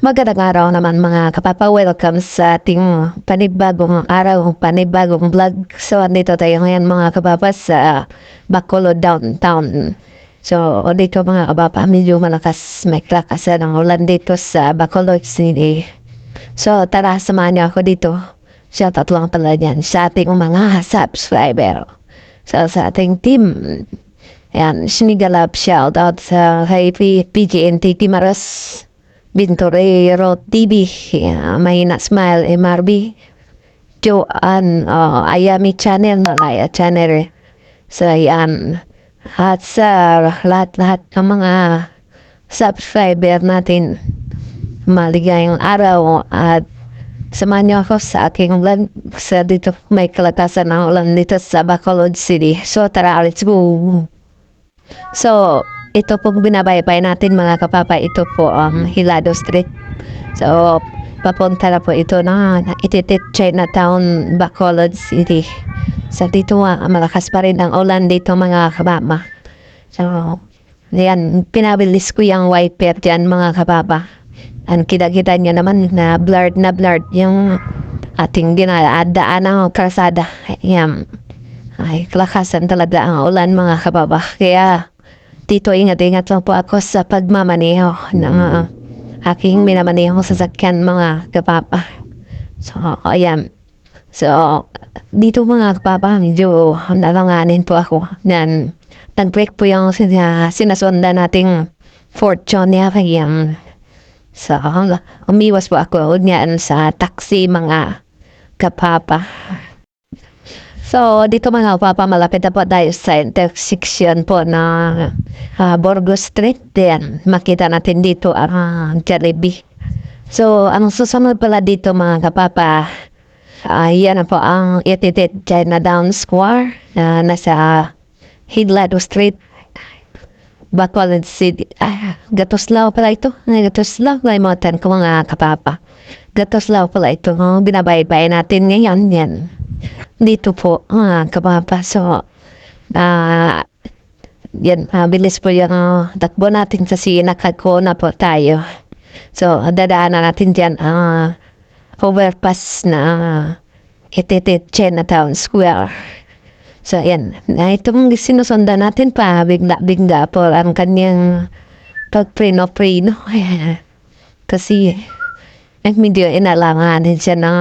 Magandang araw naman mga kapapa. Welcome sa ating panibagong araw, panibagong vlog. So, andito tayo ngayon mga kapapa sa Bacolod Downtown. So, dito mga kapapa, medyo malakas may klakasan ng ulan dito sa Bacolod City. So, tara, samahan niyo ako dito. Shout out lang pala yan sa ating mga subscriber. So, sa ating team. Ayan, sinigalap shout out sa kay PGNT Timaras. Bintorero TV, yeah, Mahina Smile, MRB, Joanne, uh, Ayami Channel, Malaya Channel, so yan. At sa lahat-lahat ng mga subscriber natin, maligayang araw at samahan niyo ako sa aking vlog sa dito may kalakasan ng ulan dito sa Bacolod City. So tara, let's go! So, ito pong binabaybay natin mga kapapa, ito po ang Hilado Street. So, papunta na po ito na ititit Chinatown, Bacolod City. So, dito nga, malakas pa rin ang ulan dito mga kapapa. So, yan, pinabilis ko yung wiper dyan mga kapapa. Ang kita-kita niya naman na blurred na blurred yung ating ginadaan ng kalsada. Yan. Ay, kalakasan talaga ang ulan mga kababa. Kaya, dito ingat-ingat lang po ako sa pagmamaneho ng uh, aking minamanehong sasakyan mga kababa. So, ayan. So, dito mga kababa, medyo nalanganin po ako. Nan, nag-break po yung sin- sinasunda nating fortune niya. Kaya, so, umiwas po ako niyan sa taxi mga kapapa. So, dito mga papa, malapit na po tayo sa intersection po na uh, Burgos Street. Then, makita natin dito ang uh, Jollibee. So, ang susunod pala dito mga kapapa, uh, yan na po ang ititit Chinatown Square na nasa Hidlado Street. Bacolod City. Ah, Gatoslaw pala ito. Ay, Gatoslaw. Laimutan ko mga kapapa. Gatoslaw pala ito. Oh, binabayad-bayad natin ngayon. Yan. Dito po, mga kapapa. So, ah, yan, mabilis po yung uh, takbo natin sa sinakako na po tayo. So, dadaanan natin dyan ang overpass na uh, ititit Chinatown Square. So, yan. Na itong sinusundan natin pa, bigla-bigla po ang kanyang pagprino-prino. Kasi, ang medyo inalanganin siya na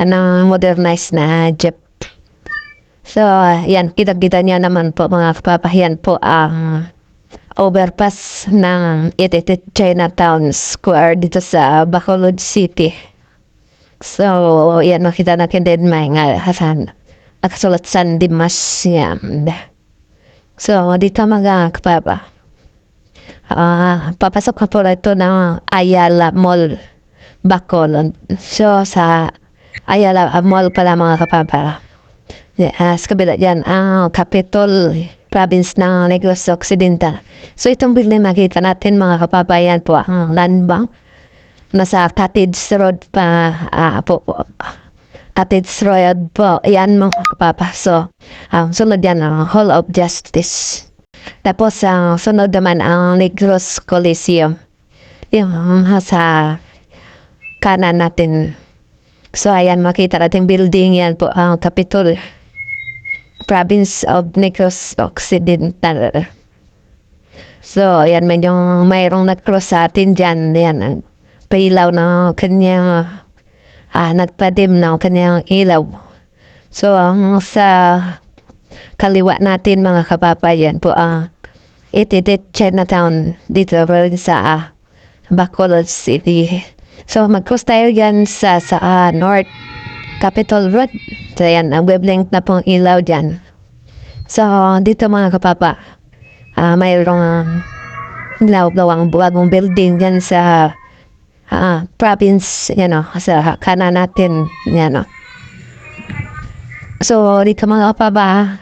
ano, modernized na jeep. So, yan, kita-kita niya naman po mga kapapahiyan po ang overpass ng Ititit Chinatown Square dito sa Bacolod City. So, yan, makita natin din may nga hasan. Nakasulat San Dimas. So, dito mga kapapa. Ah, papasok ka po ito ng Ayala Mall, Bacolod. So, sa Ayala Mall pala mga kapapa. Yeah, sa kabila dyan, ang Capitol Province ng Negros Occidental. So, itong building makita natin mga kapapa, yan po ang land bank. Nasa Cottage Road pa ah, po. Cottage Road po. Yan mga kapapa. So, ang sunod yan ang Hall of Justice. Tapos, ang sunod naman ang Negros Coliseum. Yung sa kanan natin. So, ayan, makita natin building yan po ang Capitol Province of Negros Occidental. So, ayan, may yung mayroong nag-cross sa atin dyan. Yan, ang pailaw ng kanyang ah, nagpadim ng kanyang ilaw. So, ang sa kaliwa natin mga kapapayan po ang ititit Chinatown dito rin sa ah, Bacolod City. So, mag-cross tayo yan sa, sa ah, North Capitol Road. So, yan, ang wavelength na pong ilaw dyan. So, dito mga kapapa, ah mayroong ilaw-lawang bagong building dyan sa ah, province, you know, sa kanan natin, yan, no. So, dito mga kapapa,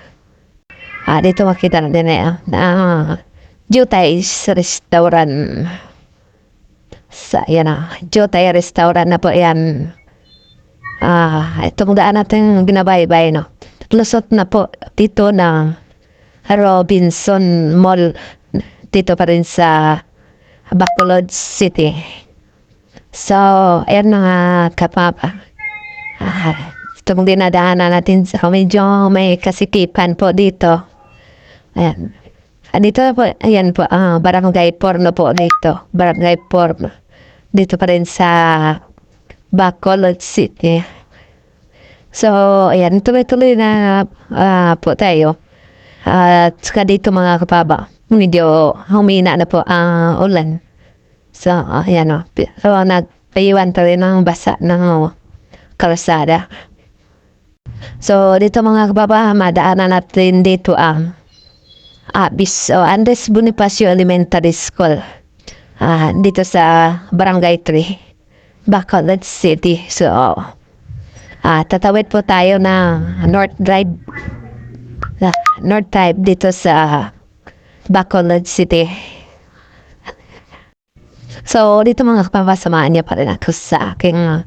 ah, dito makita natin eh, uh, Jutay's Restaurant. Sa, yan na, Jutay Restaurant na po yan. Ah, itong daan natin binabaybay, no. Lusot na po dito na Robinson Mall dito pa rin sa Bacolod City. So, ayan mga kapapa. Ah, itong dinadaanan natin sa medyo may kasikipan po dito. Ayan. Ah, Dito po, ayan po, ah, barangay porno po dito. Barangay porno. Dito pa rin sa Bacolod City. So, ayan, tuloy-tuloy na ah, po tayo. At saka dito mga kapaba, medyo humina na po ang ulan. So, ayan o. So, nagpaiwan pa rin ng basa ng kalsada. So, dito mga kababa, madaanan natin dito ang Abis o Andes Bonifacio Elementary School. Ah, dito sa Barangay 3, Bacolod City. So, ah, tatawid po tayo ng North Drive. Ah, North Drive dito sa Bacolod City. So, dito mga kapapa, samahan niya pa rin ako sa aking uh,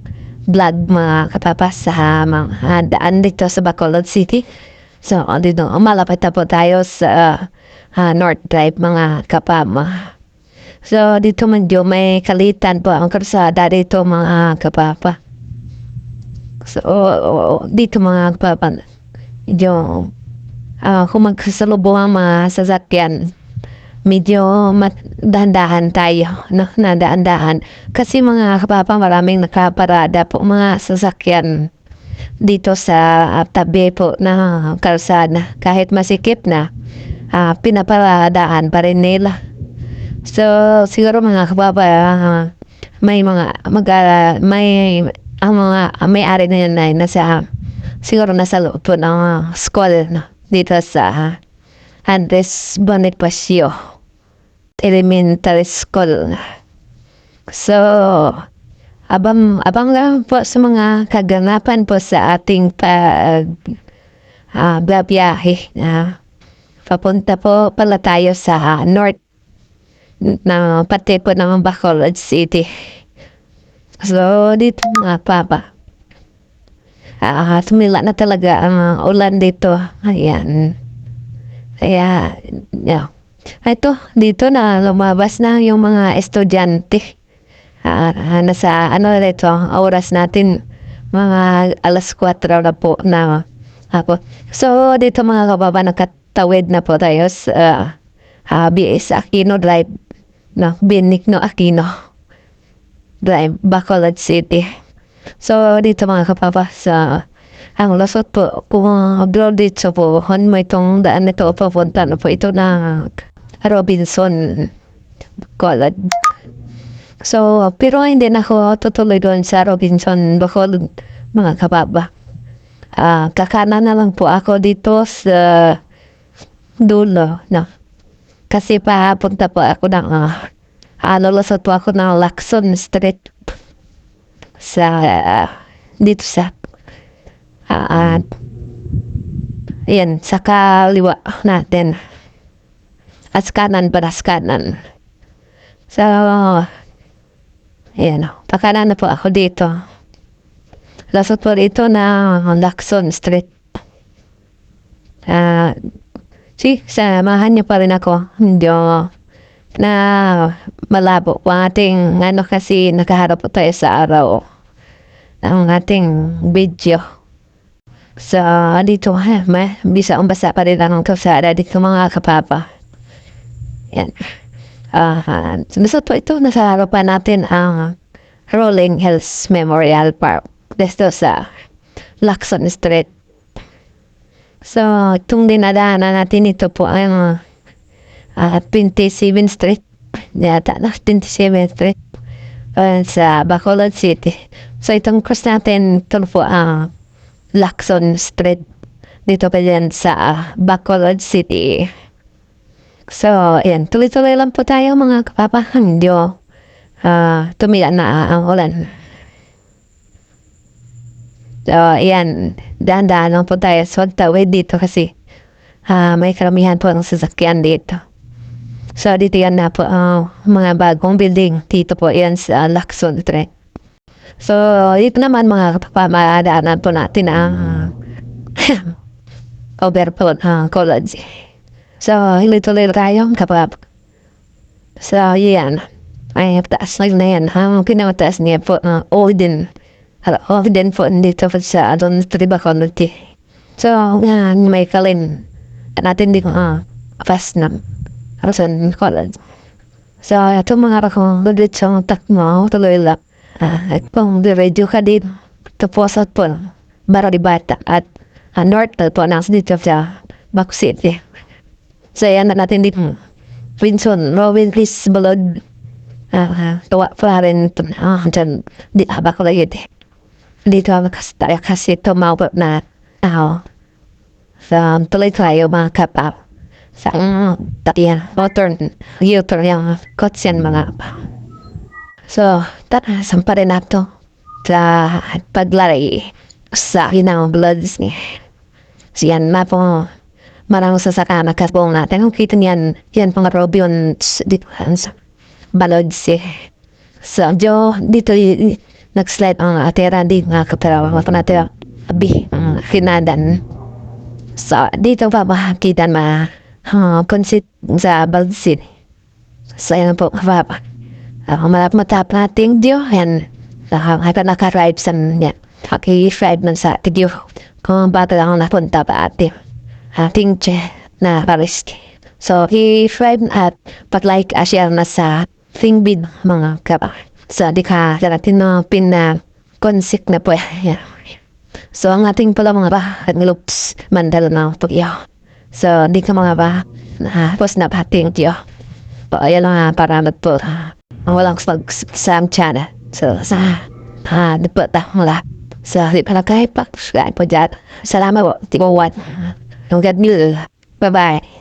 vlog mga kapapa sa mga daan dito sa Bacolod City. So, dito, malapit na po tayo sa uh, North Drive mga kapama. So, dito medyo may kalitan po ang karsada dito mga kapapa. So, dito mga kapapa, medyo uh, kung magkasalubong ang mga sasakyan, medyo dahan-dahan tayo, no? na dahan-dahan. Kasi mga kapapa, maraming nakaparada po mga sasakyan dito sa ah, tabi po na kalsada. Kahit masikip na, ah, pinaparadaan pa rin nila. So, siguro mga kapapa, ah, may mga, mag, ah, may, ang mga may-ari na yun ay nasa, siguro nasa loob po ng ah, school no? dito sa ah, Andres Bonifacio Elementary School. So, abang, abang lang po sa mga kaganapan po sa ating pag uh, biyahe. na papunta po pala tayo sa North na pati po ng Bacolod City. So, dito mga papa. Ah, tumila na talaga ang ulan dito. Ayan. Kaya, yeah. Ito, dito na lumabas na yung mga estudyante. Ah, nasa, ano dito, oras natin, mga alas 4 na po na ako. So, dito mga kababa, nakatawid na po tayo sa uh, BS Aquino Drive. No, Benigno Aquino Drive, Bacolod City. So, dito mga kapapa, sa ang lasot po, kung uh, dito po, hon mo itong daan ito, papunta na po ito na Robinson College. So, pero hindi na ako tutuloy doon sa Robinson Bacolod, mga kababa. Ah, kakana na lang po ako dito sa dulo, no. Kasi papunta po ako ng, uh, ano, lasot po ako ng Lacson Street sa, ah, dito sa, ah, yan, sa kaliwa natin. As kanan, baras kanan. So, ayan, pakanan na po ako dito. Lasot po dito na Lacson Street. Ah, si, samahan niyo pa rin ako. Hindi na malabo po ang ating ano kasi nakaharap po tayo sa araw ang ating video. So, dito, ha, may, bisa umbasa pa rin ang kalsada dito mga kapapa. Yan. Uh, po ito, nasa harapan natin ang Rolling Hills Memorial Park. Dito sa Lacson Street. So, itong dinadaanan natin ito po ang uh, 27 Street. Yata na, 27 Street. Uh, sa Bacolod City. So, itong cross natin, ito po ang Lacson Street. Dito pa yan sa uh, Bacolod City. So, ayan, tuloy-tuloy lang po tayo mga kapapahang Diyo. Uh, tumila na ang ulan. So, ayan, dahan-dahan lang po tayo. So, tawid dito kasi uh, may karamihan po ang sasakyan dito. So, dito yan na po ang uh, mga bagong building. Dito po yan sa Lacson Street. So, dito naman mga kapamadaanan po natin ang uh, overflow uh, college. So, tuloy tayo kapag. So, yan. Ay, taas na yan. Ha? Pinamataas niya po, uh, Odin. Hala, Odin po dito po sa Adon Triba Community. So, nga, may kalin. Natin di ko, ah, fast na. Arasan, college. So, ito mga rakong ludit sa takmo, tuloy lang. Ah, at kung di-radio ka din, tapos at po, bara di bata. At ah, north na po, nasa dito sa Baku City. So, yan na natin dito. Winson, Robin Chris Balod. Ah, ah, tuwa pa rin. Ah, dyan, di abak ko lagi. Dito ako kasi tayo kasi tumawag na tao. So, tuloy tayo mga kapap. Sa uh, tatiyan, motor, U-turn yung kotsen mga So, tara, sampa rin nato sa paglari sa kinang bloods ni. Siyan ma po, marang sasaka na kasbong natin. Kung kita niyan, yan pang Robion dito sa balod si. So, jo, dito nag-slide ang atera di nga kaparawa ko natin abi ang kinadan. So, dito pa makakita ma uh, pansit sa balsid. So, yan po, papa. Ako malap matap nating diyo, yan. Nakaka naka-ride sa niya. Haki-ride man sa tigyo. Kung bata lang napunta pa ate. Ating che na pariski. So, i-ride at pag-like asya na sa thingbid mga kaba. So, di ka natin mga pina konsik na po. So, ang ating pala mga ba, at loops, mandalo na pagyaw. So, di ka mga ba, na pos na pating diyo. Po, ayan lang para po. Ang walang pag sa channel. So, sa, ha, dapat ta, wala. So, di pala kayo pa, subscribe po dyan. Salamat po, timuwan. Ang God mil. Bye-bye.